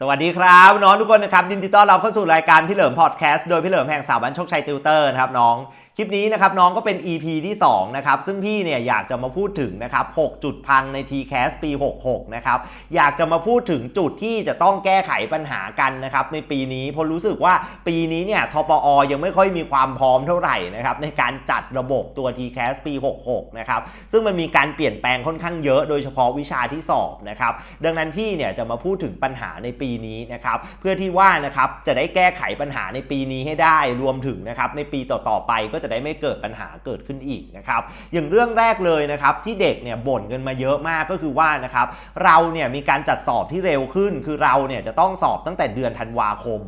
สวัสดีครับน้องทุกคนนะครับยินดีต้อนรับเข้าสู่รายการพี่เหลิมพอดแคสต์โดยพี่เหลิมแห่งสถาบันโชคชัยติวเตอร์นะครับน้องคลิปนี้นะครับน้องก็เป็น EP ที่2นะครับซึ่งพี่เนี่ยอยากจะมาพูดถึงนะครับ6จุดพังใน TCAS ปี 66 นะครับอยากจะมาพูดถึงจุดที่จะต้องแก้ไขปัญหากันนะครับในปีนี้เพราะรู้สึกว่าปีนี้เนี่ยทปอยังไม่ค่อยมีความพร้อมเท่าไหร่นะครับในการจัดระบบตัว TCAS ปี 66 นะครับซึ่งมันมีการเปลี่ยนแปลงค่อนข้างเยอะโดยเฉพาะวิชาที่สอบนะครับดังนั้นพี่เนี่ยจะมาพูดถึงปัญหาในปีนี้นะครับเพื่อที่ว่านะครับจะได้แก้ไขปัญหาในปีนี้ให้ได้รวมถึงนะครับในปีต่อๆไปก็จะได้ไม่เกิดปัญหาเกิดขึ้นอีกนะครับอย่างเรื่องแรกเลยนะครับที่เด็กเนี่ยบ่นกันมาเยอะมากก็คือว่านะครับเราเนี่ยมีการจัดสอบที่เร็วขึ้น คือเราเนี่ยจะต้องสอบตั้งแต่เดือนธันวาคม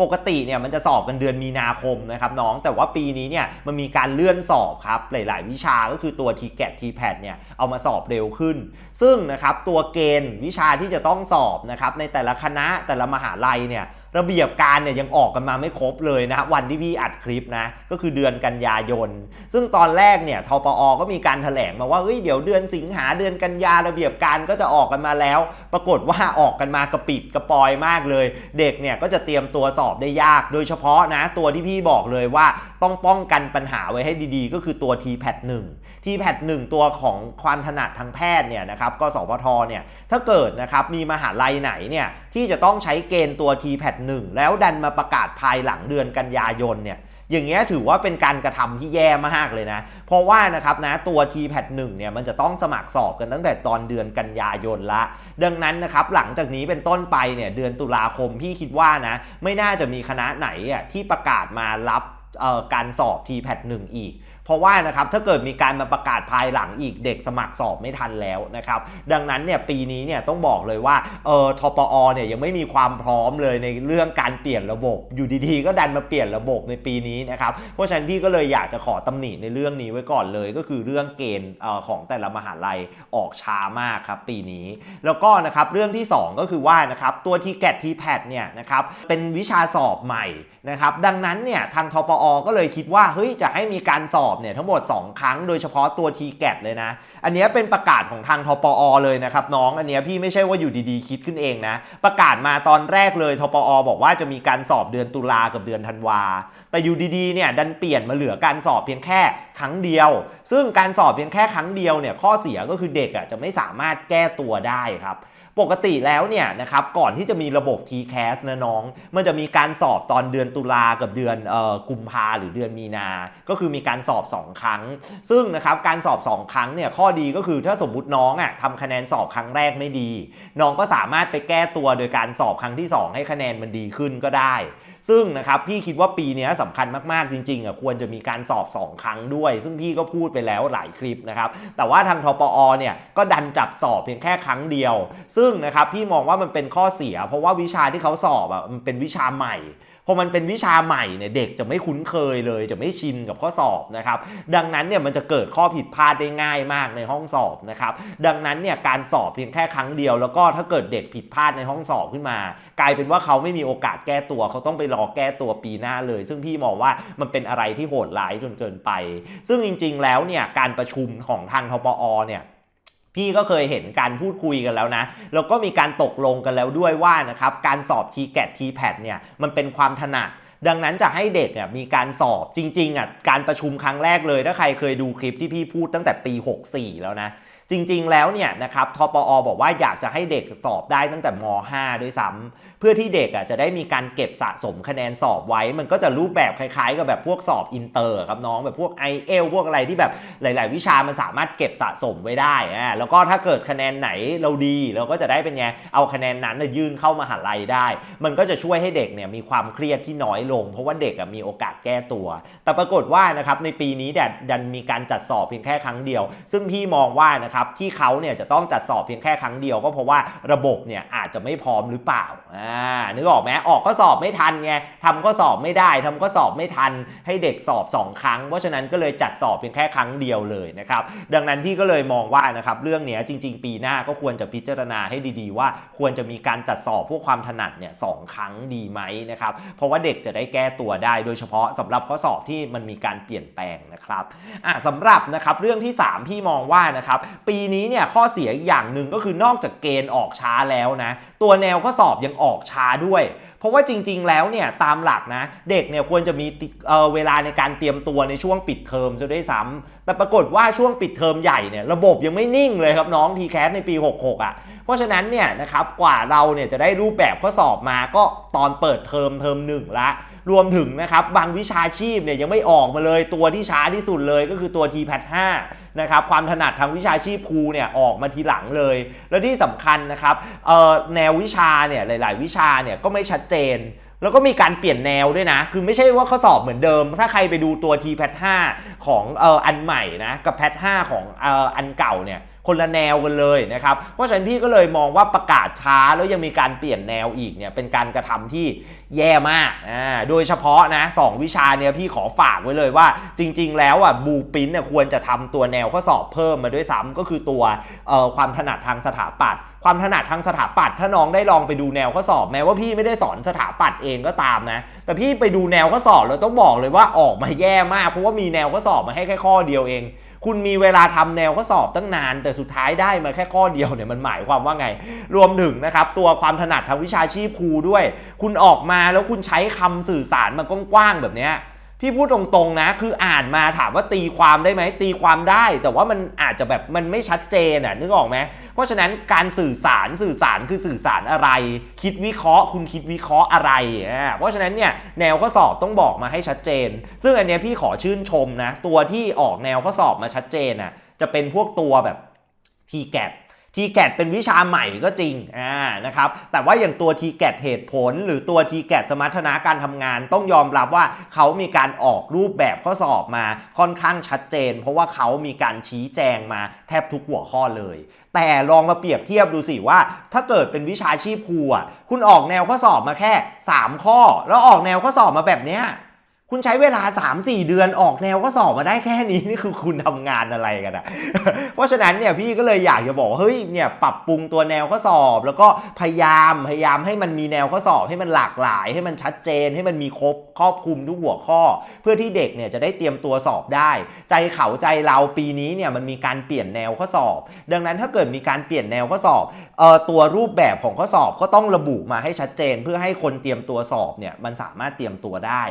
ปกติเนี่ยมันจะสอบกันเดือนมีนาคมนะครับน้องแต่ว่าปีนี้เนี่ยมันมีการเลื่อนสอบครับหลาย ๆ วิชาก็คือตัว t g a t t p a d เนี่ยเอามาสอบเร็วขึ้น ซึ่งนะครับตัวเกณฑ์วิชาที่จะต้องสอบนะครับในแต่ละคณะแต่ละมหาลัยเนี่ย ระเบียบการเนี่ยยังออกกันมาไม่ครบเลยนะฮะวันที่พี่อัดคลิปนะก็คือเดือนกันยายน ซึ่งตอนแรกเนี่ยทปอก็มีการแถลงมาว่าเฮ้ยเดี๋ยวเดือนสิงหาเดือนกันยาระเบียบการก็จะออกกันมาแล้ว ปรากฏว่าออกกันมากระปิดกระปอยมากเลย เด็กเนี่ยก็จะเตรียมตัวสอบได้ยาก โดยเฉพาะนะตัวที่พี่บอกเลยว่าต้องป้องกันปัญหาไว้ให้ดีๆ ก็คือตัว TPAD 1 TPAD 1ตัวของความถนัดทางแพทย์เนี่ยนะครับก็สพทเนี่ยถ้าเกิดนะครับมีมหาลัยไหนเนี่ยที่จะต้องใช้เกณฑ์ตัว TPAD 1แล้วดันมาประกาศภายหลังเดือนกันยายนเนี่ยอย่างเงี้ยถือว่าเป็นการกระทำที่แย่มากเลยนะ เพราะว่านะครับนะตัว TPAD 1เนี่ยมันจะต้องสมัครสอบกันตั้งแต่ตอนเดือนกันยายนละ ดังนั้นนะครับหลังจากนี้เป็นต้นไปเนี่ยเดือนตุลาคมพี่คิดว่านะไม่น่าจะมีคณะไหนอะที่ประกาศมารับการสอบ TPAD 1อีก ราะว่านะครับถ้าเกิดมีการมาประกาศภายหลังอีกเด็กสมัครสอบไม่ทันแล้วนะครับดังนั้นเนี่ยปีนี้เนี่ยต้องบอกเลยว่าเออทปอเนี่ยยังไม่มีความพร้อมเลยในเรื่องการเปลี่ยนระบบ อยู่ดีๆ ก็ดันมาเปลี่ยนระบบในปีนี้นะครับเพราะฉะนั้นพี่ก็เลยอยากจะขอตำหนิในเรื่องนี้ไว้ก่อนเลยก็คือเรื่องเกณฑ์ของแต่ละมหาลัยออกช้ามากครับปีนี้ แล้วก็นะครับเรื่องที่ 2 ก็คือว่านะครับตัว t g a t t p a d เนี่ยนะครับเป็นวิชาสอบใหม่นะครับดังนั้นเนี่ยทางทปอก็เลยคิดว่าเฮ้ยจะให้มีการสอบเนี่ยทั้งหมด 2 ครั้งโดยเฉพาะตัว t g a t เลยนะ อันนี้เป็นประกาศของทางทปอเลยนะครับน้องอันนี้พี่ไม่ใช่ว่าอยู่ดีๆ คิดขึ้นเองนะ ประกาศมาตอนแรกเลยทปอบอกว่าจะมีการสอบเดือนตุลากับเดือนธันวา แต่อยู่ดีๆเนี่ยดันเปลี่ยนมาเหลือการสอบเพียงแค่ครั้งเดียว ซึ่งการสอบเพียงแค่ครั้งเดียวเนี่ยข้อเสียก็คือเด็กอะจะไม่สามารถแก้ตัวได้ครับ ปกติแล้วเนี่ยนะครับก่อนที่จะมีระบบ TCAS นะน้อง มันจะมีการสอบตอนเดือนตุลากับเดือนออกุมภาหรือเดือนมีนา ก็คือมีการสอบ 2 ครั้ง ซึ่งนะครับการสอบ 2 ครั้งเนี่ยข้อดีก็คือถ้าสมมติน้องอะทำคะแนนสอบครั้งแรกไม่ดี น้องก็สามารถไปแก้ตัวโดยการสอบครั้งที่ 2 ให้คะแนนมันดีขึ้นก็ได้ ซึ่งนะครับพี่คิดว่าปีนี้สำคัญมากๆจริงๆอะควรจะมีการสอบ 2 ครั้งด้วย ซึ่งพี่ก็พูดไปแล้วหลายคลิปนะครับแต่ว่าทางทปอเนี่ยก็ดันจับสอบเพียงแค่ครั้งเดียว ซึ่งนะครับพี่มองว่ามันเป็นข้อเสีย เพราะว่าวิชาที่เขาสอบอะมันเป็นวิชาใหม่ พอมันเป็นวิชาใหม่เนี่ยเด็กจะไม่คุ้นเคยเลย จะไม่ชินกับข้อสอบนะครับ ดังนั้นเนี่ยมันจะเกิดข้อผิดพลาดได้ง่ายมากในห้องสอบนะครับ ดังนั้นเนี่ยการสอบเพียงแค่ครั้งเดียว แล้วก็ถ้าเกิดเด็กผิดพลาดในห้องสอบขึ้นมา กลายเป็นว่าเขาไม่มีโอกาสแก้ตัว เขาต้องไปรอแก้ตัวปีหน้าเลย ซึ่งพี่มองว่ามันเป็นอะไรที่โหดร้ายจนเกินไป ซึ่งจริง ๆ แล้วเนี่ยการประชุมของทางทปอเนี่ย พี่ก็เคยเห็นการพูดคุยกันแล้วนะ แล้วก็มีการตกลงกันแล้วด้วยว่านะครับการสอบ t g a t t p a d เนี่ยมันเป็นความถนัดดังนั้นจะให้เด็กเนี่ยมีการสอบจริงๆอะการประชุมครั้งแรกเลย ถ้าใครเคยดูคลิปที่พี่พูดตั้งแต่ปี 64 แล้วนะ จริง ๆ แล้วเนี่ยนะครับทปอบอกว่าอยากจะให้เด็กสอบได้ตั้งแต่ม .5 ด้วยซ้ำเพื่อที่เด็กอะจะได้มีการเก็บสะสมคะแนนสอบไว้ มันก็จะรูปแบบคล้ายๆ กับแบบพวกสอบอินเตอร์ครับน้องแบบพวก i อ l พวกอะไรที่แบบหลาย ๆ วิชามันสามารถเก็บสะสมไว้ได้อ่าแล้วก็ถ้าเกิดคะแนนไหนเราดีเราก็จะได้เป็นไงเอาคะแนนนั้นน่ะยื่นเข้ามหาลัยได้ มันก็จะช่วยให้เด็กเนี่ยมีความเครียดที่น้อยลง เพราะว่าเด็กอะมีโอกาสแก้ตัว แต่ปรากฏว่านะครับในปีนี้ดันดันมีการจัดสอบเพียงแค่ครั้งเดียว ซึ่งพี่มองว่านะครับที่เขาเนี่ยจะต้องจัดสอบเพียงแค่ครั้งเดียวก็เพราะว่าระบบเนี่ยอาจจะไม่พร้อมหรือเปล่าอ่านึกออกไหมออกก็สอบไม่ทันไงทำก็สอบไม่ได้ทำก็สอบไม่ทัน ให้เด็กสอบ 2 ครั้ง เพราะฉะนั้นก็เลยจัดสอบเพียงแค่ครั้งเดียวเลยนะครับดังนั้นพี่ก็เลยมองว่านะครับเรื่องเนี้ยจริง ๆ ปีหน้าก็ควรจะพิจารณาให้ดีๆ ว่าควรจะมีการจัดสอบพวกความถนัดเนี่ยสองครั้งดีไหมนะครับเพราะว่าเด็กจะได้แก้ตัวได้ โดยเฉพาะสำหรับข้อสอบที่มันมีการเปลี่ยนแปลงนะครับอะสำหรับนะครับเรื่องที่ 3 พี่มองว่านะครับปีนี้เนี่ยข้อเสียอย่างหนึ่งก็คือนอกจากเกณฑ์ออกช้าแล้วนะ ตัวแนวข้อสอบยังออกช้าด้วย เพราะว่าจริง ๆ แล้วเนี่ยตามหลักนะ เด็กเนี่ยควรจะมีเเวลาในการเตรียมตัวในช่วงปิดเทอมจะได้ซ้ำแต่ปรากฏว่าช่วงปิดเทอมใหญ่เนี่ยระบบยังไม่นิ่งเลยครับน้องทีแคสในปี 66อะเพราะฉะนั้นเนี่ยนะครับกว่าเราเนี่ยจะได้รูปแบบข้อสอบมาก็ตอนเปิดเทอมเทอมหนึ่งละรวมถึงนะครับบางวิชาชีพเนี่ยยังไม่ออกมาเลยตัวที่ช้าที่สุดเลยก็คือตัว t p a t 5 นะครับความถนัดทางวิชาชีพครูเนี่ยออกมาทีหลังเลย แล้วที่สำคัญนะครับแนววิชาเนี่ยหลาย ๆ วิชาเนี่ยก็ไม่ชัดเจนแล้วก็มีการเปลี่ยนแนวด้วยนะ คือไม่ใช่ว่าข้อสอบเหมือนเดิม ถ้าใครไปดูตัว t p a t 5ของเอ่ออันใหม่นะ กับ p a t 5ของเอ่ออันเก่าเนี่ย คนละแนวกันเลยนะครับ เพราะฉะนั้นพี่ก็เลยมองว่าประกาศช้าแล้วยังมีการเปลี่ยนแนวอีกเนี่ยเป็นการกระทำที่แย่มากอ่าโดยเฉพาะนะสองวิชาเนี่ยพี่ขอฝากไว้เลยว่า จริง ๆ แล้วอะบูปินเนี่ยควรจะทำตัวแนวข้อสอบเพิ่มมาด้วยซ้ำก็คือตัวเอ่อความถนัดทางสถาปัตย์ความถนัดทางสถาปัตย์ถ้าน้องได้ลองไปดูแนวข้อสอบแม้ว่าพี่ไม่ได้สอนสถาปัตย์เองก็ตามนะ แต่พี่ไปดูแนวข้อสอบแล้วต้องบอกเลยว่าออกมาแย่มากเพราะว่ามีแนวข้อสอบมาให้แค่ข้อเดียวเอง คุณมีเวลาทำแนวข้อสอบตั้งนาน แต่สุดท้ายได้มาแค่ข้อเดียวเนี่ยมันหมายความว่าไง รวมถึงนะครับตัวความถนัดทางวิชาชีพครูด้วย คุณออกมาแล้วคุณใช้คำสื่อสารมันกว้างๆแบบเนี้ย พี่พูดตรงๆนะ คืออ่านมาถามว่าตีความได้ไหมตีความได้ แต่ว่ามันอาจจะแบบมันไม่ชัดเจนอะนึกออกไหมเพราะฉะนั้นการสื่อสารสื่อสารคือสื่อสารอะไร คิดวิเคราะห์ คุณคิดวิเคราะห์อะไรอ่าเพราะฉะนั้นเนี่ยแนวข้อสอบต้องบอกมาให้ชัดเจน ซึ่งอันเนี้ยพี่ขอชื่นชมนะ ตัวที่ออกแนวข้อสอบมาชัดเจนอะจะเป็นพวกตัวแบบทีแกด ทีแกดเป็นวิชาใหม่ก็จริงอ่านะครับแต่ว่าอย่างตัวทีแกดเหตุผล หรือตัวทีแกดสมรรถนะการทำงาน ต้องยอมรับว่าเขามีการออกรูปแบบข้อสอบมาค่อนข้างชัดเจน เพราะว่าเขามีการชี้แจงมาแทบทุกหัวข้อเลย แต่ลองมาเปรียบเทียบดูสิว่า ถ้าเกิดเป็นวิชาชีพครูอะคุณออกแนวข้อสอบมาแค่ 3 ข้อ แล้วออกแนวข้อสอบมาแบบเนี้ย คุณใช้เวลา 3-4 เดือนออกแนวก็สอบมาได้แค่นี้นี่คือคุณทำงานอะไรกันอะเพราะฉะนั้นเนี่ยพี่ก็เลยอยากจะบอกว่าเฮ้ยเนี่ยปรับปรุงตัวแนวข้อสอบ แล้วก็พยายามพยายามให้มันมีแนวข้อสอบให้มันหลากหลาย ให้มันชัดเจน ให้มันมีครบครอบคลุมทุกหัวข้อ เพื่อที่เด็กเนี่ยจะได้เตรียมตัวสอบได้ ใจเขาใจเราปีนี้เนี่ยมันมีการเปลี่ยนแนวข้อสอบ ดังนั้นถ้าเกิดมีการเปลี่ยนแนวข้อสอบเอ่อตัวรูปแบบของข้อสอบก็ต้องระบุมาให้ชัดเจน เพื่อให้คนเตรียมตัวสอบเนี่ยมันสามารถเตรียมตัวได้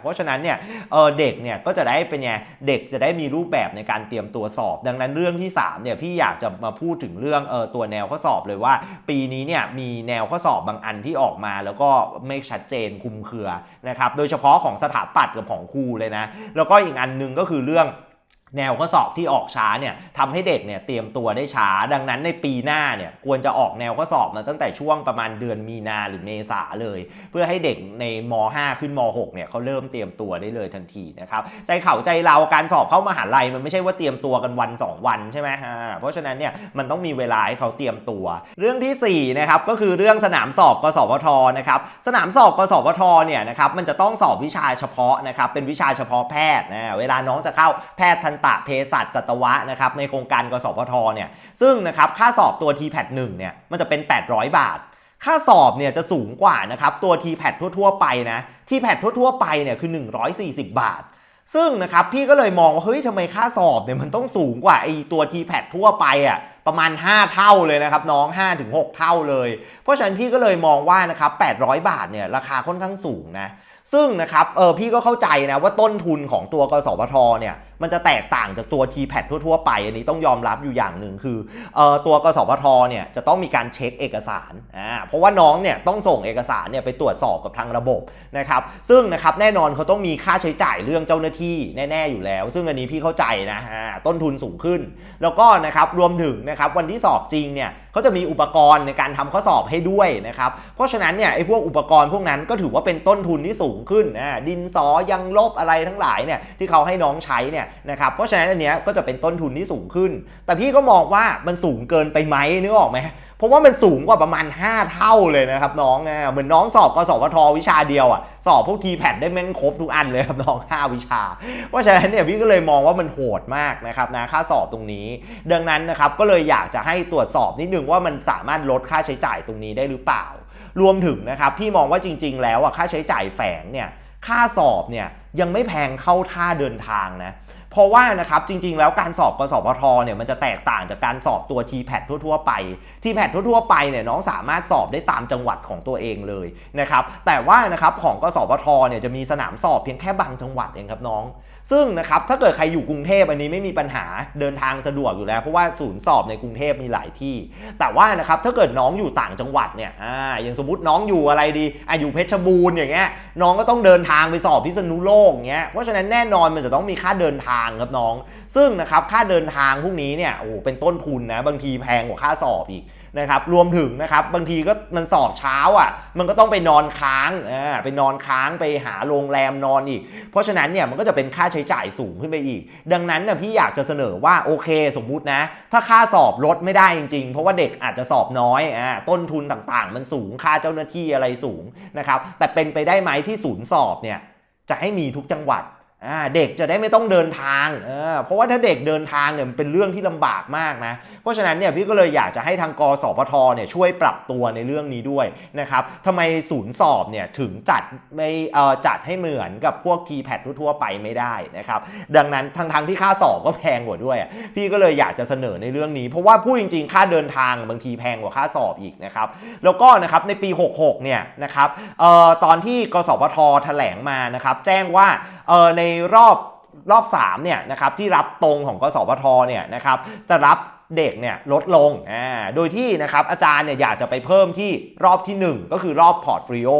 เพราะฉะนั้นเนี่ยเออเด็กเนี่ยก็จะได้เป็นไงเด็กจะได้มีรูปแบบในการเตรียมตัวสอบ ดังนั้นเรื่องที่3เนี่ยพี่อยากจะมาพูดถึงเรื่องเออตัวแนวข้อสอบเลยว่า ปีนี้เนี่ยมีแนวข้อสอบบางอันที่ออกมา แล้วก็ไม่ชัดเจนคุมเครือนะครับโดยเฉพาะของสถาปัตย์กับของครูเลยนะแล้วก็อีกอันหนึงก็คือเรื่อง แนวข้อสอบที่ออกช้าเนี่ยทำให้เด็กเนี่ยเตรียมตัวได้ช้า ดังนั้นในปีหน้าเนี่ยควรจะออกแนวข้อสอบมาตั้งแต่ช่วงประมาณเดือนมีนาหรือเมษาเลย เพื่อให้เด็กในม 5 ขึ้นม 6 เนี่ยเขาเริ่มเตรียมตัวได้เลยทันทีนะครับใจเขาใจเราการสอบเข้ามหาลัยมันไม่ใช่ว่าเตรียมตัวกันวัน 2 วันใช่ไหมฮะเพราะฉะนั้นเนี่ยมันต้องมีเวลาให้เขาเตรียมตัว เรื่องที่สี่นะครับก็คือเรื่องสนามสอบกสพทนะครับสนามสอบกสพทเนี่ยนะครับมันจะต้องสอบวิชาเฉพาะนะครับเป็นวิชาเฉพาะแพทย์นะเวลาน้องจะเข้าแพทย์ทันตะเภสัชสัตวะนะครับในโครงการกสพทเนี่ยซึ่งนะครับค่าสอบตัว t p a t 1เนี่ยมันจะเป็น 800 บาท ค่าสอบเนี่ยจะสูงกว่านะครับตัว t p a t ทั่วๆไปนะ t p a t ทั่วๆไปเนี่ยคือ 140 บาท ซึ่งนะครับพี่ก็เลยมองว่าเฮ้ยทำไมค่าสอบเนี่ยมันต้องสูงกว่าไอตัว t p a t ทั่วไปอะ่ะ ประมาณ 5 เท่าเลยนะครับน้อง 5-6 เท่าเลย เพราะฉะนั้นพี่ก็เลยมองว่านะครับ800 บาทเนี่ยราคาค่อนข้างสูงนะซึ่งนะครับเออพี่ก็เข้าใจนะว่าต้นทุนของตัวกสพทเนี่ยมันจะแตกต่างจากตัว t p a t ทั่วๆไป อันนี้ต้องยอมรับอยู่อย่างหนึ่งคือเออตัวกสพทเนี่ยจะต้องมีการเช็คเอกสารอ่าเพราะว่าน้องเนี่ยต้องส่งเอกสารเนี่ยไปตรวจสอบกับทางระบบนะครับซึ่งนะครับแน่นอนเขาต้องมีค่าใช้จ่ายเรื่องเจ้าหน้าที่แน่ ๆอยู่แล้ว ซึ่งอันนี้พี่เข้าใจนะฮะต้นทุนสูงขึ้น แล้วก็นะครับรวมถึงนะครับวันที่สอบจริงเนี่ย เขาจะมีอุปกรณ์ในการทำข้อสอบให้ด้วยนะครับ เพราะฉะนั้นเนี่ยไอ้พวกอุปกรณ์พวกนั้นก็ถือว่าเป็นต้นทุนที่สูงขึ้นนะดินสอยังลบอะไรทั้งหลายเนี่ยที่เขาให้น้องใช้เนี่ยนะครับเพราะฉะนั้นอันเนี้ยก็จะเป็นต้นทุนที่สูงขึ้น แต่พี่ก็มองว่ามันสูงเกินไปไหมนึกออกไหมเพราะว่ามันสูงกว่าประมาณ 5 เท่าเลยนะครับน้องอะเหมือนน้องสอบกสพทวิชาเดียวอะสอบพวกทีแพดได้แม่งครบทุกอันเลยครับน้อง 5 วิชา เพราะฉะนั้นเนี่ยพี่ก็เลยมองว่ามันโหดมากนะครับนะค่าสอบตรงนี้ ดังนั้นนะครับก็เลยอยากจะให้ตรวจสอบนิดนึงว่ามันสามารถลดค่าใช้จ่ายตรงนี้ได้หรือเปล่า รวมถึงนะครับพี่มองว่าจริง ๆ แล้วอะค่าใช้จ่ายแฝงเนี่ยค่าสอบเนี่ยยังไม่แพงเข้าท่าเดินทางนะเพราะว่านะครับจริง ๆ แล้วการสอบกสพทเนี่ยมันจะแตกต่างจากการสอบตัว t p a t ทั่วๆไป t p a t ทั่วๆไปเนี่ยน้องสามารถสอบได้ตามจังหวัดของตัวเองเลยนะครับแต่ว่านะครับของกสพทเนี่ยจะมีสนามสอบเพียงแค่บางจังหวัดเองครับน้อง ซึ่งนะครับถ้าเกิดใครอยู่กรุงเทพอันนี้ไม่มีปัญหาเดินทางสะดวกอยู่แล้ว เพราะว่าศูนย์สอบในกรุงเทพมีหลายที่ แต่ว่านะครับถ้าเกิดน้องอยู่ต่างจังหวัดเนี่ยอ่าอย่างสมมติน้องอยู่อะไรดีอะอยู่เพชรบูรณ์อย่างเงี้ยน้องก็ต้องเดินทางไปสอบพิษณุโลกอย่างเงี้ยเพราะฉะนั้นแน่นอนมันจะต้องมีค่าเดินทางครับน้อง ซึ่งนะครับค่าเดินทางพวกนี้เนี่ยโอ้เป็นต้นทุนนะบางทีแพงกว่าค่าสอบอีก นะครับรวมถึงนะครับบางทีก็มันสอบเช้าอะมันก็ต้องไปนอนค้างอ่าไปนอนค้างไปหาโรงแรมนอนอีก เพราะฉะนั้นเนี่ยมันก็จะเป็นค่าใช้จ่ายสูงขึ้นไปอีก ดังนั้นน่ะพี่อยากจะเสนอว่าโอเคสมมุตินะ ถ้าค่าสอบลดไม่ได้จริงๆ เพราะว่าเด็กอาจจะสอบน้อยอ่าต้นทุนต่างๆ มันสูงค่าเจ้าหน้าที่อะไรสูงนะครับแต่เป็นไปได้ไหมที่ศูนย์สอบเนี่ยจะให้มีทุกจังหวัด เด็กจะได้ไม่ต้องเดินทางเเพราะว่าถ้าเด็กเดินทางเนี่ยมันเป็นเรื่องที่ลำบากมากนะ เพราะฉะนั้นเนี่ยพี่ก็เลยอยากจะให้ทางกสพทเนี่ยช่วยปรับตัวในเรื่องนี้ด้วยนะครับทำไมศูนย์สอบเนี่ยถึงจัดไม่จัดให้เหมือนกับพวก t p a d ทั่วไปไม่ได้นะครับ ดังนั้นทางทางๆที่ค่าสอบก็แพงกว่าด้วย พี่ก็เลยอยากจะเสนอในเรื่องนี้ เพราะว่าพูดจริง ๆ ค่าเดินทางบางทีแพงกว่าค่าสอบอีกนะครับ แล้วก็นะครับในปี 66 เนี่ยนะครับออตอนที่กสพทแถลงมานะครับแจ้งว่า เออในรอบรอบ3เนี่ยนะครับที่รับตรงของกสพทเนี่ยนะครับจะรับเด็กเนี่ยลดลงอ่าโดยที่นะครับอาจารย์เนี่ยอยากจะไปเพิ่มที่รอบทีหนึ่1 ก็คือรอบพอร์ตฟรีโอ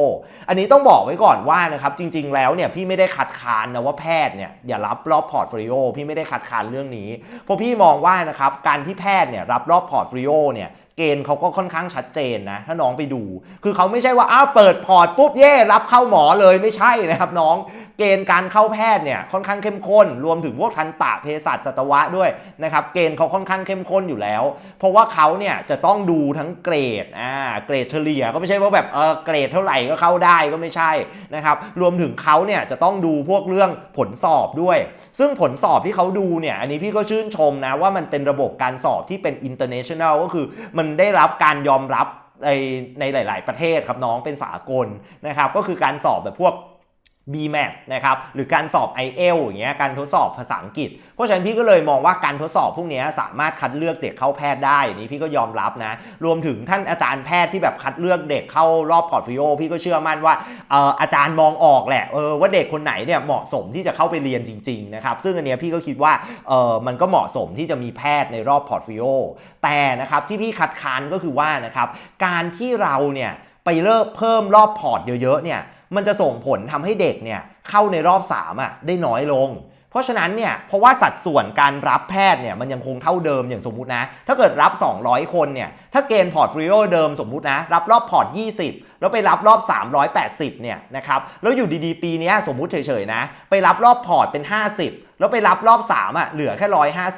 อันนี้ต้องบอกไว้ก่อนว่านะครับจริง ๆ แล้วเนี่ยพี่ไม่ได้คัดค้านนะว่าแพทย์เนี่ยอย่ารับรอบพอร์ตฟรีโอพี่ไม่ได้คัดค้านเรื่องนี้เพราะพี่มองว่านะครับการที่แพทย์เนี่ยรับรอบพอร์ตฟรีโอเนี่ยเกณฑ์เขาก็ค่อนข้างชัดเจนนะ ถ้าน้องไปดู คือเขาไม่ใช่ว่าอ้าวเปิดพอร์ตปุ๊บเย่รับเข้าหมอเลยไม่ใช่นะครับน้อง เกณฑ์การเข้าแพทย์เนี่ยค่อนข้างเข้มข้น รวมถึงพวกทันตะเภสัชสัตวะด้วยนะครับเกณฑ์เขาค่อนข้างเข้มข้นอยู่แล้ว เพราะว่าเขาเนี่ยจะต้องดูทั้งเกรดอ่าเกรดเฉลี่ยก็ไม่ใช่ว่าแบบเออเกรดเท่าไหร่ก็เข้าได้ก็ไม่ใช่นะครับรวมถึงเขาเนี่ยจะต้องดูพวกเรื่องผลสอบด้วย ซึ่งผลสอบที่เขาดูเนี่ยอันนี้พี่ก็ชื่นชมนะว่ามันเป็นระบบการสอบที่เป็น international ก็คือมันได้รับการยอมรับในในหลาย ๆ ประเทศครับน้องเป็นสากลนะครับก็คือการสอบแบบพวก BMAT นะครับหรือการสอบ IELTS อย่างเงี้ยการทดสอบภาษาอังกฤษ เพราะฉะนั้นพี่ก็เลยมองว่าการทดสอบพวกนี้สามารถคัดเลือกเด็กเข้าแพทย์ได้อันนี้พี่ก็ยอมรับนะ รวมถึงท่านอาจารย์แพทย์ที่แบบคัดเลือกเด็กเข้ารอบพอร์ตฟิโอพี่ก็เชื่อมั่นว่าอออาจารย์มองออกแหละเออว่าเด็กคนไหนเนี่ยเหมาะสมที่จะเข้าไปเรียนจริงๆนะครับซึ่งอันเนี้ยพี่ก็คิดว่าเออมันก็เหมาะสมที่จะมีแพทย์ในรอบพอร์ตฟิโอแต่นะครับที่พี่คัดค้านก็คือว่านะครับการที่เราเนี่ยไปเลิกเพิ่มรอบพอร์ตเยอะๆเนี่ย มันจะส่งผลทำให้เด็กเนี่ยเข้าในรอบ3อะได้น้อยลง เพราะฉะนั้นเนี่ยเพราะว่าสัดส่วนการรับแพทย์เนี่ยมันยังคงเท่าเดิมอย่างสมมุตินะ ถ้าเกิดรับ 200 คนเนี่ยถ้าเกณฑ์พอร์ตฟรีโอเดิมสมมุตินะ รับรอบพอร์ต 20 แล้วไปรับรอบ 380เนี่ยนะครับแล้วอยู่ดีๆ ปีนี้สมมุติเฉยๆนะ ไปรับรอบพอร์ตเป็น 50 แล้วไปรับรอบ3อะเหลือแค่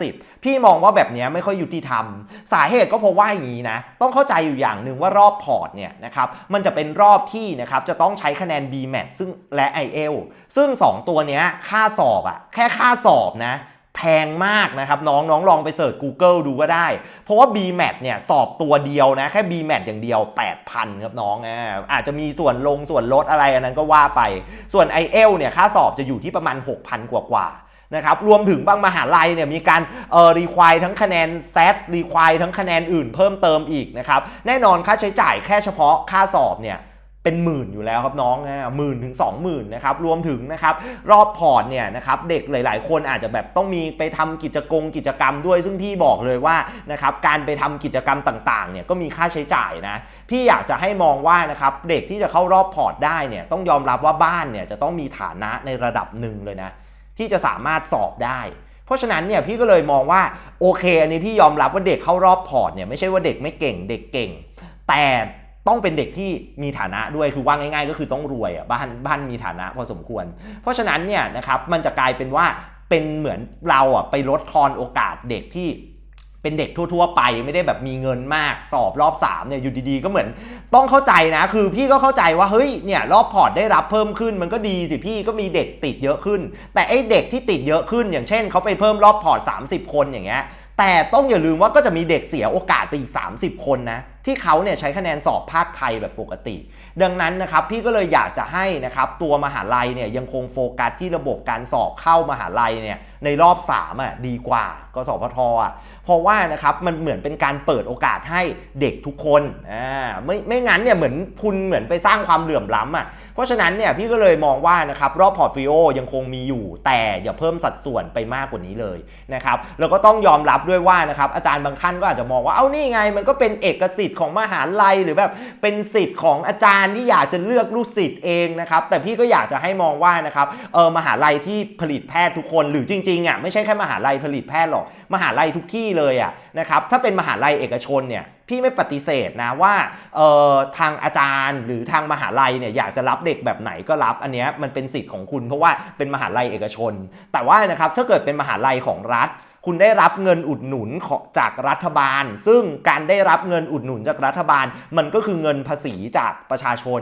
150 พี่มองว่าแบบนี้ไม่ค่อยยุติธรรม สาเหตุก็เพราะว่าอย่างนี้นะ ต้องเข้าใจอยู่อย่างหนึ่งว่ารอบพอร์ตเนี่ยนะครับมันจะเป็นรอบที่นะครับจะต้องใช้คะแนน BMAT ซึ่งและ IL ซึ่ง 2 ตัวเนี้ยค่าสอบอะแค่ค่าสอบนะแพงมากนะครับน้องน้องลองไปเสิร์ช Google ดูก็ได้ เพราะว่า BMAT เนี่ยสอบตัวเดียวนะ แค่ BMAT อย่างเดียว 8,000 ครับน้องอ่าอาจจะมีส่วนลงส่วนลดอะไรอันนั้นก็ว่าไป ส่วน IEL เนี่ยค่าสอบจะอยู่ที่ประมาณ 6,000 กว่ากว่า นะครับรวมถึงบางมหาลัยเนี่ยมีการเอ่อรีควายทั้งคะแนน SAT รีควายทั้งคะแนนอื่นเพิ่มเติมอีกนะครับแน่นอนค่าใช้จ่ายแค่เฉพาะค่าสอบเนี่ยเป็นหมื่นอยู่แล้วครับน้องหมื่นถึง2 0,000นนะครับรวมถึงนะครับรอบพอร์ตเนี่ยนะครับเด็กหลาย ๆ คนอาจจะแบบต้องมีไปทำกิจกรรมกิจกรรมด้วยซึ่งพี่บอกเลยว่านะครับการไปทำกิจกรรมต่าง ๆ เนี่ยก็มีค่าใช้จ่ายนะพี่อยากจะให้มองว่านะครับเด็กที่จะเข้ารอบพอร์ตได้เนี่ยต้องยอมรับว่าบ้านเนี่ยจะต้องมีฐานะในระดับหนึ่งเลยนะ ที่จะสามารถสอบได้ เพราะฉะนั้นเนี่ยพี่ก็เลยมองว่าโอเค อันนี้พี่ยอมรับว่าเด็กเข้ารอบพอร์ตเนี่ยไม่ใช่ว่าเด็กไม่เก่งเด็กเก่ง แต่ต้องเป็นเด็กที่มีฐานะด้วยคือว่าง่าย ๆ ก็คือต้องรวยอะบ้านบ้านมีฐานะพอสมควร เพราะฉะนั้นเนี่ยนะครับมันจะกลายเป็นว่าเป็นเหมือนเราอะไปลดทอนโอกาสเด็กที่ เป็นเด็กทั่ว ๆ ไปไม่ได้แบบมีเงินมากสอบรอบ3เนี่ยอยู่ดีๆ ก็เหมือนต้องเข้าใจนะ คือพี่ก็เข้าใจว่าเฮ้ยเนี่ยรอบพอร์ตได้รับเพิ่มขึ้นมันก็ดีสิพี่ก็มีเด็กติดเยอะขึ้น แต่ไอ้เด็กที่ติดเยอะขึ้น อย่างเช่นเขาไปเพิ่มรอบพอร์ต 30 คนอย่างเงี้ยแต่ต้องอย่าลืมว่าก็จะมีเด็กเสียโอกาสไปอีก 30 คนนะ ที่เขาเนี่ยใช้คะแนนสอบภาคไทยแบบปกติ ดังนั้นนะครับพี่ก็เลยอยากจะให้นะครับตัวมหาลัยเนี่ยยังคงโฟกัสที่ระบบการสอบเข้ามหาลัยเนี่ยในรอบ3อะดีกว่ากสพทอะเพราะว่านะครับมันเหมือนเป็นการเปิดโอกาสให้เด็กทุกคนอ่าไม่ไม่งั้นเนี่ยเหมือนคุณเหมือนไปสร้างความเหลื่อมล้ำอะเพราะฉะนั้นเนี่ยพี่ก็เลยมองว่านะครับรอบพอร์ตฟิโอยังคงมีอยู่ แต่อย่าเพิ่มสัดส่วนไปมากกว่านี้เลยนะครับแล้วก็ต้องยอมรับด้วยว่านะครับอาจารย์บางท่านก็อาจจะมองว่าเอ้านี่ไงมันก็เป็นเอกสิทธิของมหาลัยหรือแบบเป็นสิทธิ์ของอาจารย์ที่อยากจะเลือกลูกศิษย์เองนะครับแต่พี่ก็อยากจะให้มองว่านะครับเออมหาลัยที่ผลิตแพทย์ทุกคนหรือจริงๆอะไม่ใช่แค่มหาลัยผลิตแพทย์หรอกมหาลัยทุกที่เลยอะนะครับถ้าเป็นมหาลัยเอกชนเนี่ยพี่ไม่ปฏิเสธนะว่าเออทางอาจารย์หรือทางมหาลัยเนี่ยอยากจะรับเด็กแบบไหนก็รับอันเนี้ยมันเป็นสิทธิ์ของคุณเพราะว่าเป็นมหาลัยเอกชน แต่ว่านะครับถ้าเกิดเป็นมหาลัยของรัฐ คุณได้รับเงินอุดหนุนของจากรัฐบาล ซึ่งการได้รับเงินอุดหนุนจากรัฐบาล มันก็คือเงินภาษีจากประชาชน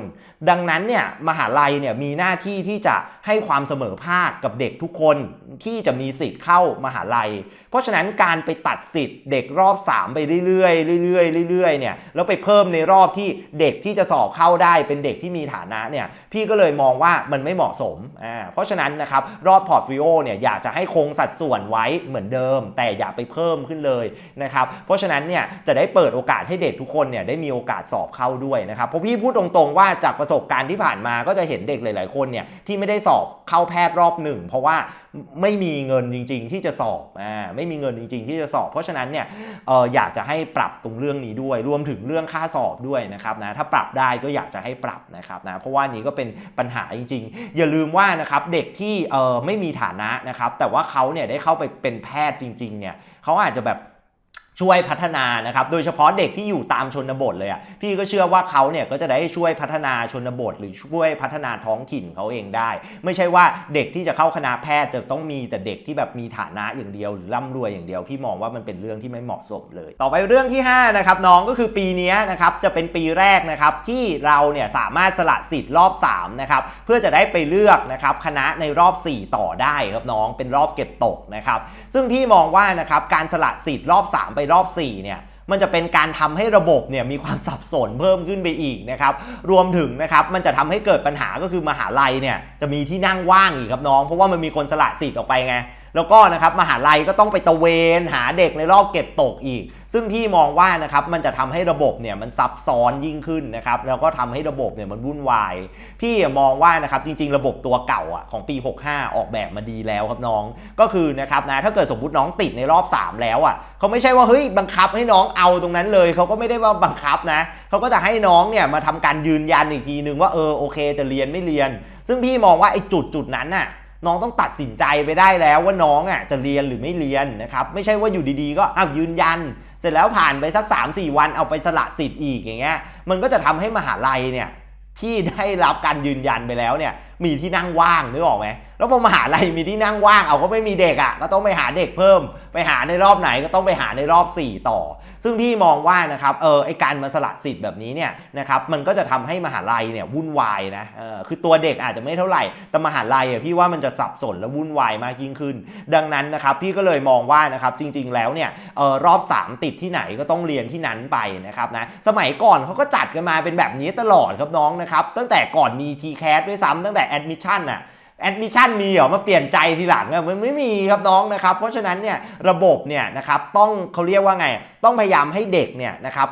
ดังนั้นเนี่ยมหาลัยเนี่ยมีหน้าที่ที่จะให้ความเสมอภาคกับเด็กทุกคนที่จะมีสิทธิ์เข้ามหาลัย เพราะฉะนั้นการไปตัดสิทธิ์เด็กรอบ 3 ไปเรื่อยๆเรื่อยๆเรื่อยๆเนี่ยแล้วไปเพิ่มในรอบที่เด็กที่จะสอบเข้าได้เป็นเด็กที่มีฐานะเนี่ยพี่ก็เลยมองว่ามันไม่เหมาะสมอ่าเพราะฉะนั้นนะครับรอบพอร์ตฟิโอเนี่ยอยากจะให้คงสัดส่วนไว้เหมือนเดิมแต่อย่าไปเพิ่มขึ้นเลยนะครับเพราะฉะนั้นเนี่ยจะได้เปิดโอกาสให้เด็กทุกคนเนี่ยได้มีโอกาสสอบเข้าด้วยนะครับเพราะพี่พูดตรงๆว่าจากประสบการณ์ที่ผ่านมาก็จะเห็นเด็กหลาย ๆ คนเนี่ยที่ไม่ได้สอบเข้าแพทย์รอบหนึ่งเพราะว่า ไม่มีเงินจริง ๆ ที่จะสอบอ่าไม่มีเงินจริง ๆ ที่จะสอบ เพราะฉะนั้นเนี่ยเอออยากจะให้ปรับตรงเรื่องนี้ด้วย รวมถึงเรื่องค่าสอบด้วยนะครับนะถ้าปรับได้ก็อยากจะให้ปรับนะครับนะเพราะว่านี้ก็เป็นปัญหาจริง ๆ อย่าลืมว่านะครับเด็กที่เออไม่มีฐานะนะครับแต่ว่าเขาเนี่ยได้เข้าไปเป็นแพทย์จริงๆเนี่ยเขาอาจจะแบบ ช่วยพัฒนานะครับ โดยเฉพาะเด็กที่อยู่ตามชนบทเลยอะ พี่ก็เชื่อว่าเขาเนี่ยก็จะได้ช่วยพัฒนาชนบท หรือช่วยพัฒนาท้องถิ่นเขาเองได้ ไม่ใช่ว่าเด็กที่จะเข้าคณะแพทย์จะต้องมีแต่เด็กที่แบบมีฐานะอย่างเดียว หรือร่ำรวยอย่างเดียว พี่มองว่ามันเป็นเรื่องที่ไม่เหมาะสมเลย ต่อไปเรื่องที่5นะครับน้องก็คือปีนี้นะครับจะเป็นปีแรกนะครับที่เราเนี่ยสามารถสละสิทธิ์รอบ3นะครับเพื่อจะได้ไปเลือกนะครับคณะในรอบ 4 ต่อได้ครับน้องเป็นรอบเก็บตกนะครับซึ่งพี่มองว่านะครับการสละสิทธิ์รอบ 3 ไปรอบ 4 เนี่ยมันจะเป็นการทำให้ระบบเนี่ยมีความสับสนเพิ่มขึ้นไปอีกนะครับ รวมถึงนะครับมันจะทำให้เกิดปัญหาก็คือมหาลัยเนี่ยจะมีที่นั่งว่างอีกครับน้อง เพราะว่ามันมีคนสละสิทธิ์ออกไปไง แล้วก็นะครับมหาลัยก็ต้องไปตะเวนหาเด็กในรอบเก็บตกอีก ซึ่งพี่มองว่านะครับมันจะทำให้ระบบเนี่ยมันซับซ้อนยิ่งขึ้นนะครับแล้วก็ทำให้ระบบเนี่ยมันวุ่นวาย พี่มองว่านะครับจริง ๆ ระบบตัวเก่าอะของปี 65 ออกแบบมาดีแล้วครับน้อง ก็คือนะครับนะถ้าเกิดสมมติน้องติดในรอบ 3 แล้วอะเขาไม่ใช่ว่าเฮ้ยบังคับให้น้องเอาตรงนั้นเลยเขาก็ไม่ได้ว่าบังคับนะเขาก็จะให้น้องเนี่ยมาทำการยืนยันอีกทีนึงว่าเออโอเค จะเรียนไม่เรียน ซึ่งพี่มองว่าไอ้จุดจุดนั้นน่ะ น้องต้องตัดสินใจไปได้แล้วว่าน้องอะจะเรียนหรือไม่เรียนนะครับไม่ใช่ว่าอยู่ดีๆ ก็อ้าวยืนยัน เสร็จแล้วผ่านไปสัก 3-4 วันเอาไปสละสิทธิ์อีกอย่างเงี้ยมันก็จะทำให้มหาลัยเนี่ยที่ได้รับการยืนยันไปแล้วเนี่ย มีที่นั่งว่างนึกออกไหมแล้วพอมหาลัยมีที่นั่งว่างเอาก็ไม่มีเด็กอะก็ต้องไปหาเด็กเพิ่ม ไปหาในรอบไหนก็ต้องไปหาในรอบ 4 ต่อ ซึ่งพี่มองว่านะครับเออไอการมาสละสิทธิ์แบบนี้เนี่ยนะครับมันก็จะทำให้มหาลัยเนี่ยวุ่นวายนะเออคือตัวเด็กอาจจะไม่เท่าไหร่แต่มหาลัยอะพี่ว่ามันจะสับสนและวุ่นวายมากยิ่งขึ้น ดังนั้นนะครับพี่ก็เลยมองว่านะครับจริง ๆ แล้วเนี่ยเออรอบ 3 ติดที่ไหนก็ต้องเรียนที่นั้นไปนะครับนะสมัยก่อนเขาก็จัดกันมาเป็นแบบนี้ตลอดครับน้องนะครับตั้งแต่ก่อนมี t c a s ด้วยซ้ำตั้งแต่ admission น่ะแอดมิชชั่นมีเหรอมาเปลี่ยนใจทีหลังอะมันไม่มีครับน้องนะครับ เพราะฉะนั้นเนี่ยระบบเนี่ยนะครับต้องเขาเรียกว่าไง ต้องพยายามให้เด็กเนี่ยนะครับ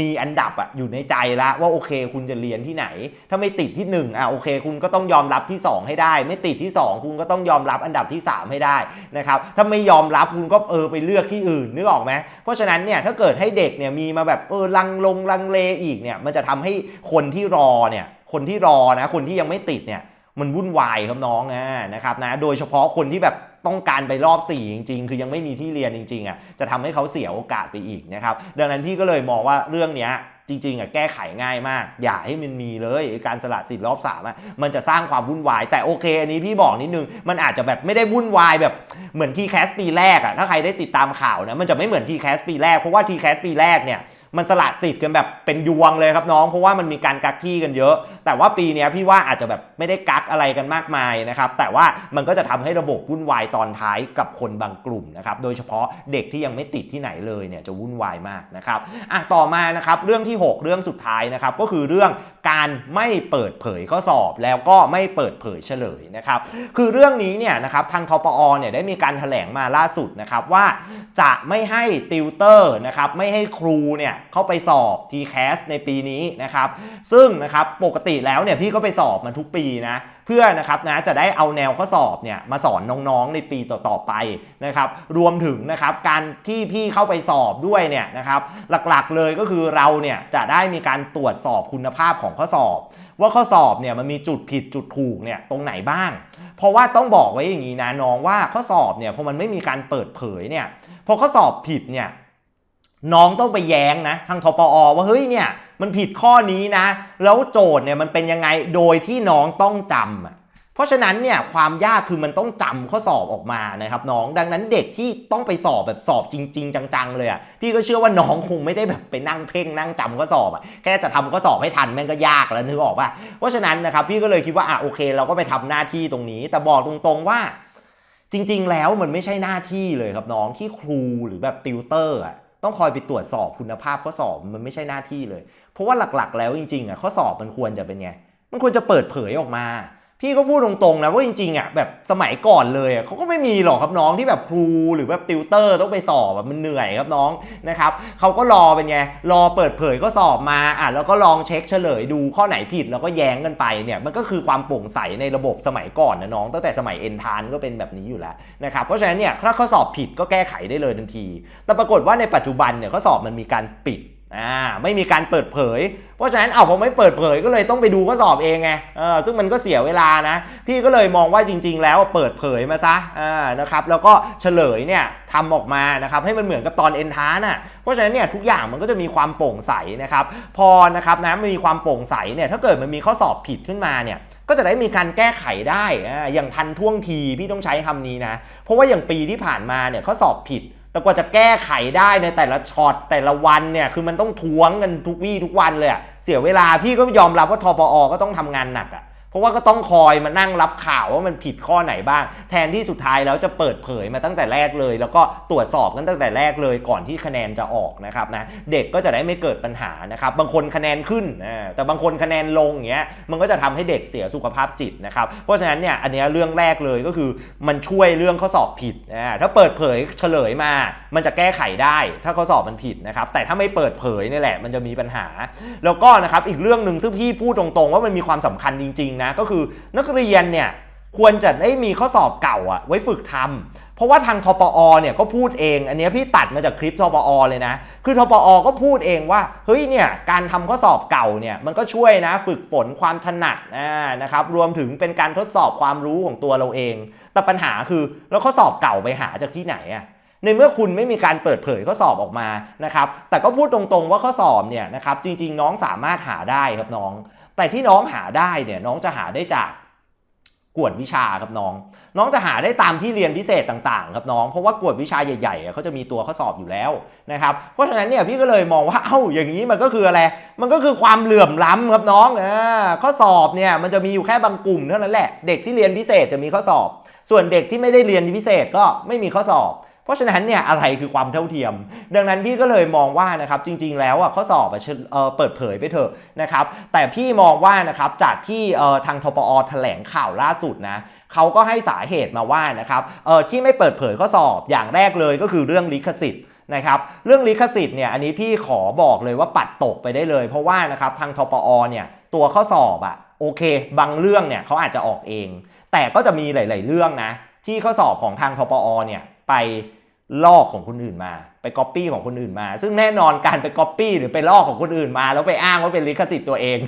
มีอันดับอะอยู่ในใจแล้วว่าโอเค คุณจะเรียนที่ไหน ถ้าไม่ติดที่1อะโอเค คุณก็ต้องยอมรับที่ 2 ให้ได้ ไม่ติดที่ 2 คุณก็ต้องยอมรับอันดับที่ 3 ให้ได้นะครับถ้าไม่ยอมรับคุณก็เออไปเลือกที่อื่นนึกออกไหมเพราะฉะนั้นเนี่ยถ้าเกิดให้เด็กเนี่ยมีมาแบบเออลังลงลังเลอีกเนี่ยมันจะทำให้คนที่รอเนี่ย คนที่รอนะคนที่ยังไม่ติดเนี่ยมันวุ่นวายครับน้องอ่านะครับนะโดยเฉพาะคนที่แบบต้องการไปรอบ 4 จริง ๆ คือยังไม่มีที่เรียนจริงๆอะจะทำให้เขาเสียโอกาสไปอีกนะครับดังนั้นพี่ก็เลยมองว่าเรื่องเนี้ยจริงๆอะแก้ไขง่ายมาก อย่าให้มันมีเลยการสละสิทธิ์รอบสามอะมันจะสร้างความวุ่นวาย แต่โอเค อันนี้พี่บอกนิดนึง มันอาจจะแบบไม่ได้วุ่นวายแบบเหมือนทีแคสปีแรกอะถ้าใครได้ติดตามข่าวนะมันจะไม่เหมือนทีแคสปีแรกเพราะว่าทีแคสปีแรกเนี่ย มันสละสิทธิ์กันแบบเป็นยวงเลยครับน้อง เพราะว่ามันมีการกักที่กันเยอะ แต่ว่าปีนี้พี่ว่าอาจจะแบบไม่ได้กักอะไรกันมากมายนะครับ แต่ว่ามันก็จะทำให้ระบบวุ่นวายตอนท้ายกับคนบางกลุ่มนะครับ โดยเฉพาะเด็กที่ยังไม่ติดที่ไหนเลยเนี่ยจะวุ่นวายมากนะครับอะต่อมานะครับเรื่องที่ 6 เรื่องสุดท้ายนะครับก็คือเรื่องการไม่เปิดเผยข้อสอบแล้วก็ไม่เปิดเผยเฉลยนะครับคือเรื่องนี้เนี่ยนะครับทางทปอเนี่ยได้มีการแถลงมาล่าสุดนะครับว่าจะไม่ให้ติวเตอร์นะครับไม่ให้ครูเนี่ยเข้าไปสอบ TCAS ในปีนี้นะครับ ซึ่งนะครับปกติแล้วเนี่ยพี่ก็ไปสอบมาทุกปีนะเพื่อนะครับนะจะได้เอาแนวข้อสอบเนี่ยมาสอนน้องๆในปีต่อๆไปนะครับ รวมถึงนะครับการที่พี่เข้าไปสอบด้วยเนี่ยนะครับ หลักๆเลยก็คือเราเนี่ยจะได้มีการตรวจสอบคุณภาพของข้อสอบ ว่าข้อสอบเนี่ยมันมีจุดผิดจุดถูกเนี่ยตรงไหนบ้าง เพราะว่าต้องบอกไว้อย่างนี้นะน้องว่าข้อสอบเนี่ยพอมันไม่มีการเปิดเผยเนี่ยพอข้อสอบผิดเนี่ย น้องต้องไปแย้งนะทางทปอว่าเฮ้ยเนี่ยมันผิดข้อนี้นะ แล้วโจทย์เนี่ยมันเป็นยังไงโดยที่น้องต้องจำอะเพราะฉะนั้นเนี่ยความยากคือมันต้องจำข้อสอบออกมานะครับน้องดังนั้นเด็กที่ต้องไปสอบแบบสอบจริง ๆ จังๆ เลยอะพี่ก็เชื่อว่าน้องคงไม่ได้แบบไปนั่งเพ่งนั่งจำข้อสอบอะแค่จะทำข้อสอบให้ทันแม่งก็ยากแล้วนึกออกป่ะเพราะฉะนั้นนะครับพี่ก็เลยคิดว่าอะโอเค เราก็ไปทำหน้าที่ตรงนี้ แต่บอกตรงๆว่า จริง ๆ แล้วมันไม่ใช่หน้าที่เลยครับน้องที่ครูหรือแบบติวเตอร์อะ ต้องคอยไปตรวจสอบคุณภาพข้อสอบมันไม่ใช่หน้าที่เลย เพราะว่าหลักๆ แล้วจริงๆอะข้อสอบมันควรจะเป็นไง มันควรจะเปิดเผยออกมา พี่ก็พูดตรงๆนะว่าจริงๆอะแบบสมัยก่อนเลยอะเขาก็ไม่มีหรอกครับน้องที่แบบครูหรือแบบติวเตอร์ต้องไปสอบแบบมันเหนื่อยครับน้องนะครับเขาก็รอเป็นไงรอเปิดเผยก็สอบมาอะแล้วก็ลองเช็คเฉลยดูข้อไหนผิดแล้วก็แย้งกันไปเนี่ยมันก็คือความโปร่งใสในระบบสมัยก่อนนะน้อง ตั้งแต่สมัยเอ็นทานก็เป็นแบบนี้อยู่แล้วนะครับเพราะฉะนั้นเนี่ยถ้าข้อสอบผิดก็แก้ไขได้เลยทันที แต่ปรากฏว่าในปัจจุบันเนี่ยข้อสอบมันมีการปิด อ่าไม่มีการเปิดเผย เพราะฉะนั้นเอาผมไม่เปิดเผยก็เลยต้องไปดูข้อสอบเองไงเออซึ่งมันก็เสียเวลานะ พี่ก็เลยมองว่าจริง ๆ แล้วเปิดเผยมาซะอ่านะครับแล้วก็เฉลยเนี่ยทำออกมานะครับให้มันเหมือนกับตอนเอ็นทาน่ะเพราะฉะนั้นเนี่ยทุกอย่างมันก็จะมีความโปร่งใสนะครับพอนะครับนะมันมีความโปร่งใสเนี่ยถ้าเกิดมันมีข้อสอบผิดขึ้นมาเนี่ยก็จะได้มีการแก้ไขได้อ่าอย่างทันท่วงทีพี่ต้องใช้คำนี้นะเพราะว่าอย่างปีที่ผ่านมาเนี่ยข้อสอบผิด แต่กว่าจะแก้ไขได้ในแต่ละช็อตแต่ละวันเนี่ยคือมันต้องทวงกันทุกวี่ทุกวันเลยอะเสียเวลาพี่ก็ยอมรับว่าทปอก็ต้องทำงานหนักอะ เพราะว่าก็ต้องคอยมานั่งรับข่าวว่ามันผิดข้อไหนบ้าง แทนที่สุดท้ายแล้วจะเปิดเผยมาตั้งแต่แรกเลย แล้วก็ตรวจสอบกันตั้งแต่แรกเลยก่อนที่คะแนนจะออกนะครับนะเด็กก็จะได้ไม่เกิดปัญหานะครับบางคนคะแนนขึ้นแต่บางคนคะแนนลงอย่างเงี้ยมันก็จะทำให้เด็กเสียสุขภาพจิตนะครับเพราะฉะนั้นเนี่ยอันเนี้ยเรื่องแรกเลยก็คือมันช่วยเรื่องข้อสอบผิดอ่าถ้าเปิดเผยเฉลยมา มันจะแก้ไขได้ ถ้าข้อสอบมันผิดนะครับแต่ถ้าไม่เปิดเผยนี่แหละมันจะมีปัญหา แล้วก็นะครับอีกเรื่องหนึ่งซึ่งพี่พูดตรงๆ ว่ามันมีความสำคัญจริงๆนะก็คือนักเรียนเนี่ยควรจะได้มีข้อสอบเก่าอะไว้ฝึกทำเพราะว่าทางทปอเนี่ยก็พูดเอง อันนี้พี่ตัดมาจากคลิปทปอเลยนะ คือทปอก็พูดเองว่าเฮ้ยเนี่ยการทำข้อสอบเก่าเนี่ยมันก็ช่วยนะฝึกฝนความถนัดนะครับรวมถึงเป็นการทดสอบความรู้ของตัวเราเอง แต่ปัญหาคือแล้วข้อสอบเก่าไปหาจากที่ไหนอะ ในเมื่อคุณไม่มีการเปิดเผยข้อสอบออกมานะครับ แต่ก็พูดตรงๆว่าข้อสอบเนี่ยนะครับจริง ๆ น้องสามารถหาได้ครับน้อง แต่ที่น้องหาได้เนี่ยน้องจะหาได้จากกวดวิชาครับน้อง น้องจะหาได้ตามที่เรียนพิเศษต่างๆ ครับน้อง เพราะว่ากวดวิชาใหญ่ๆเขาจะมีตัวข้อสอบอยู่แล้วนะครับ เพราะฉะนั้นเนี่ยพี่ก็เลยมองว่า เอ้า อย่างนี้มันก็คืออะไร มันก็คือความเหลื่อมล้ำครับน้องอ่าข้อสอบเนี่ยมันจะมีอยู่แค่บางกลุ่มเท่านั้นแหละ เด็กที่เรียนพิเศษจะมีข้อสอบ ส่วนเด็กที่ไม่ได้เรียนพิเศษก็ไม่มีข้อสอบ เพราะฉะนั้นเนี่ยอะไรคือความเท่าเทียม ดังนั้นพี่ก็เลยมองว่านะครับจริง ๆ แล้วอะข้อสอบเออเปิดเผยไปเถอะนะครับแต่พี่มองว่านะครับจากที่ทางทปอแถลงข่าวล่าสุดนะเขาก็ให้สาเหตุมาว่านะครับเออที่ไม่เปิดเผยข้อสอบอย่างแรกเลยก็คือเรื่องลิขสิทธิ์นะครับเรื่องลิขสิทธิ์เนี่ยอันนี้พี่ขอบอกเลยว่าปัดตกไปได้เลย เพราะว่านะครับทางทปอเนี่ยตัวข้อสอบอะโอเค บางเรื่องเนี่ยเขาอาจจะออกเอง แต่ก็จะมีหลาย ๆ เรื่องนะที่ข้อสอบของทางทปอเนี่ย ไปลอกของคนอื่นมา ไปก๊อปปี้ของคนอื่นมา ซึ่งแน่นอนการไปก๊อปปี้หรือไปลอกของคนอื่นมา แล้วไปอ้างว่าเป็นลิขสิทธิ์ตัวเอง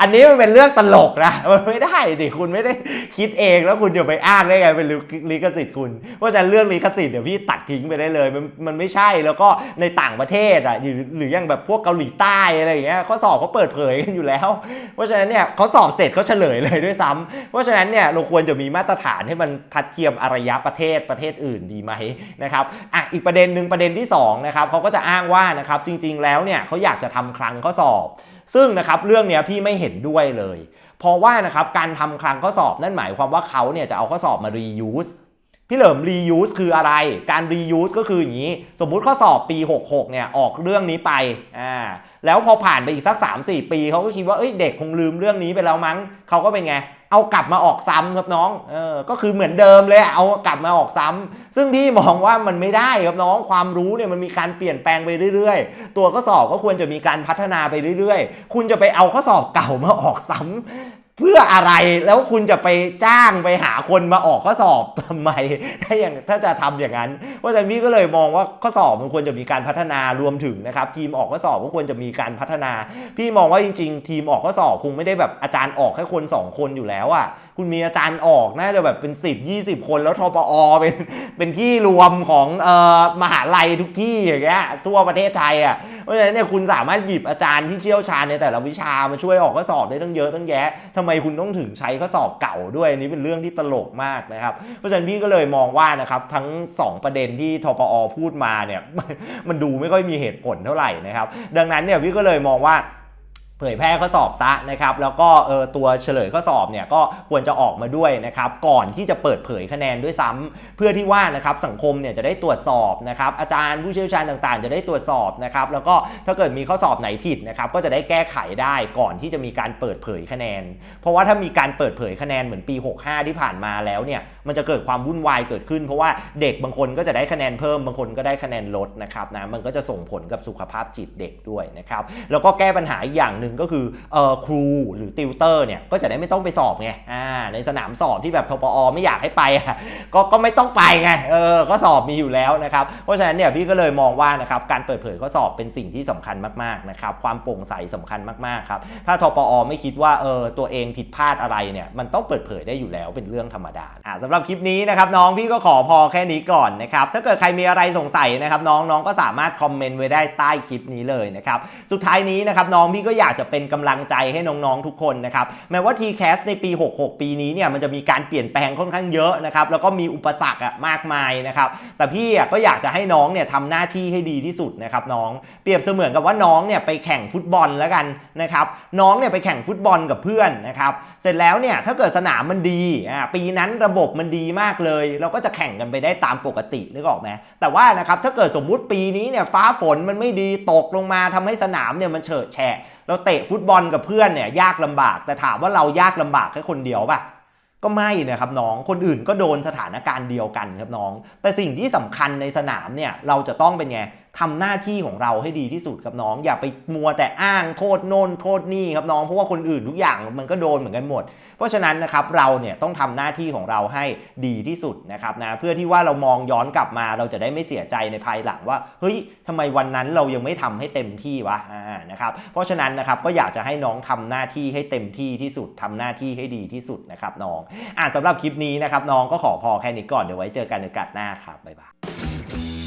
อันนี้มันเป็นเรื่องตลกนะมันไม่ได้สิคุณไม่ได้คิดเองแล้วคุณจะไปอ้างได้ไงเป็นลิขสิทธิ์คุณเพราะฉะนั้นเรื่องลิขสิทธิ์เดี๋ยวพี่ตัดทิ้งไปได้เลย มันมันไม่ใช่แล้วก็ในต่างประเทศอะหรืออย่างแบบพวกเกาหลีใต้อะไรอย่างเงี้ยข้อสอบเขาเปิดเผยกันอยู่แล้ว เพราะฉะนั้นเนี่ยเขาสอบเสร็จเขาเฉลยเลยด้วยซ้ำเพราะฉะนั้นเนี่ยเราควรจะมีมาตรฐานให้มันทัดเทียมอารยะประเทศประเทศอื่นดีไหมนะครับอะอีกประเด็นหนึ่งประเด็นนที่2นะครับเขาก็จะอ้างว่านะครับจริงๆแล้วเนี่ยเขาอยากจะทำคลังข้อสอบ ซึ่งนะครับเรื่องเนี้ยพี่ไม่เห็นด้วยเลย เพราะว่านะครับการทำคลังข้อสอบนั่นหมายความว่าเขาเนี่ยจะเอาข้อสอบมา reuse พี่เหลิม reuse คืออะไร การ reuse ก็คืออย่างนี้ สมมุติข้อสอบปี 66 เนี่ย ออกเรื่องนี้ไป อ่า แล้วพอผ่านไปอีกสัก 3-4 ปี เขาก็คิดว่า เอ้ย เด็กคงลืมเรื่องนี้ไปแล้วมั้ง เขาก็เป็นไง เอากลับมาออกซ้ำครับน้องเออก็คือเหมือนเดิมเลยเอากลับมาออกซ้ำซึ่งพี่มองว่ามันไม่ได้ครับน้องความรู้เนี่ยมันมีการเปลี่ยนแปลงไปเรื่อยๆ ตัวข้อสอบก็ควรจะมีการพัฒนาไปเรื่อยๆ คุณจะไปเอาข้อสอบเก่ามาออกซ้ำ เพื่ออะไรแล้วคุณจะไปจ้างไปหาคนมาออกข้อสอบทำไมถ้าอย่างถ้าจะทำอย่างนั้นเพราะฉะนั้นพี่ก็เลยมองว่าข้อสอบมันควรจะมีการพัฒนารวมถึงนะครับทีมออกข้อสอบก็ควรจะมีการพัฒนา พี่มองว่าจริง ๆ ทีมออกข้อสอบคงไม่ได้แบบอาจารย์ออกแค่คน 2 คนอยู่แล้วอะ คุณมีอาจารย์ออกน่าจะแบบเป็น 10 20 คน แล้วทปอเป็นเป็นที่รวมของเอ่อมหาลัยทุกที่อย่างเงี้ยทั่วประเทศไทยอะเพราะฉะนั้นเนี่ยคุณสามารถหยิบอาจารย์ที่เชี่ยวชาญในแต่ละวิชามาช่วยออกข้อสอบได้ตั้งเยอะตั้งแยะทำไมคุณต้องถึงใช้ข้อสอบเก่าด้วยอันนี้เป็นเรื่องที่ตลกมากนะครับ เพราะฉะนั้นพี่ก็เลยมองว่านะครับทั้ง 2 ประเด็นที่ทปอพูดมาเนี่ยมันดูไม่ค่อยมีเหตุผลเท่าไหร่นะครับ ดังนั้นเนี่ยพี่ก็เลยมองว่า เผยแพร่ข้อสอบซะนะครับแล้วก็เออตัวเฉลยข้อสอบเนี่ยก็ควรจะออกมาด้วยนะครับก่อนที่จะเปิดเผยคะแนนด้วยซ้ำเพื่อที่ว่านะครับสังคมเนี่ยจะได้ตรวจสอบนะครับอาจารย์ผู้เชี่ยวชาญต่างๆ จะได้ตรวจสอบนะครับแล้วก็ถ้าเกิดมีข้อสอบไหนผิดนะครับก็จะได้แก้ไขได้ก่อนที่จะมีการเปิดเผยคะแนน เพราะว่าถ้ามีการเปิดเผยคะแนนเหมือนปี 65 ที่ผ่านมาแล้วเนี่ยมันจะเกิดความวุ่นวายเกิดขึ้น เพราะว่าเด็กบางคนก็จะได้คะแนนเพิ่มบางคนก็ได้คะแนนลดนะครับนะมันก็จะส่งผลกับสุขภาพจิตเด็กด้วยนะครับแล้วก็แก้ปัญหาอย่างหนึ่งก็คือเออครูหรือติวเตอร์เนี่ยก็จะได้ไม่ต้องไปสอบไงอ่าในสนามสอบที่แบบทปอไม่อยากให้ไปอะก็ก็ไม่ต้องไปไงเออก็สอบมีอยู่แล้วนะครับเพราะฉะนั้นเนี่ยพี่ก็เลยมองว่านะครับการเปิดเผยข้อสอบเป็นสิ่งที่สำคัญมากๆนะครับความโปร่งใสสำคัญมากๆครับถ้าทปอไม่คิดว่าเออตัวเองผิดพลาดอะไรเนี่ยมันต้องเปิดเผยได้อยู่แล้วเป็นเรื่องธรรมดาอ่าสำหรับคลิปนี้นะครับน้องพี่ก็ขอพอแค่นี้ก่อนนะครับถ้าเกิดใครมีอะไรสงสัยนะครับน้องน้องก็สามารถคอมเมนต์ไว้ได้ใต้คลิปนี้เลยนะครับสุดท้ายนี้นะครับน้องพี่ก็อยากจะเป็นกำลังใจให้น้องๆทุกคนนะครับแม้ว่า TCAS ในปี 66 ปีนี้เนี่ยมันจะมีการเปลี่ยนแปลงค่อนข้างเยอะนะครับแล้วก็มีอุปสรรคอะมากมายนะครับแต่พี่อะก็อยากจะให้น้องเนี่ยทำหน้าที่ให้ดีที่สุดนะครับน้องเปรียบเสมือนกับว่าน้องเนี่ยไปแข่งฟุตบอลแล้วกันนะครับน้องเนี่ยไปแข่งฟุตบอลกับเพื่อนนะครับเสร็จแล้วเนี่ยถ้าเกิดสนามมันดีอ่าปีนั้นระบบมันดีมากเลย เราก็จะแข่งกันไปได้ตามปกตินึกออกไหมแต่ว่านะครับถ้าเกิดสมมุติปีนี้เนี่ยฟ้าฝนมันไม่ดีตกลงมาทำให้สนามเนี่ยมันเฉอะแฉะเราเตะฟุตบอลกับเพื่อนเนี่ยยากลำบาก แต่ถามว่าเรายากลำบากแค่คนเดียวปะก็ไม่นะครับน้องคนอื่นก็โดนสถานการณ์เดียวกันครับน้อง แต่สิ่งที่สำคัญในสนามเนี่ยเราจะต้องเป็นไง ทำหน้าที่ของเราให้ดีที่สุดครับน้อง อย่าไปมัวแต่อ้างโทษโน่นโทษนี่ครับน้องเพราะว่าคนอื่นทุกอย่างมันก็โดนเหมือนกันหมด เพราะฉะนั้นนะครับเราเนี่ยต้องทำหน้าที่ของเราให้ดีที่สุดนะครับนะเพื่อที่ว่าเรามองย้อนกลับมาเราจะได้ไม่เสียใจในภายหลังว่าเฮ้ยทำไมวันนั้นเรายังไม่ทำให้เต็มที่วะอ่านะครับเพราะฉะนั้นนะครับก็อยากจะให้น้องทำหน้าที่ให้เต็มที่ที่สุดทำหน้าที่ให้ดีที่สุดนะครับน้องอ่าสำหรับคลิปนี้นะครับน้องก็ขอพอแค่นี้ก่อนเดี๋ยวไว้เจอกันในโอกาสหน้าครับบ๊ายบาย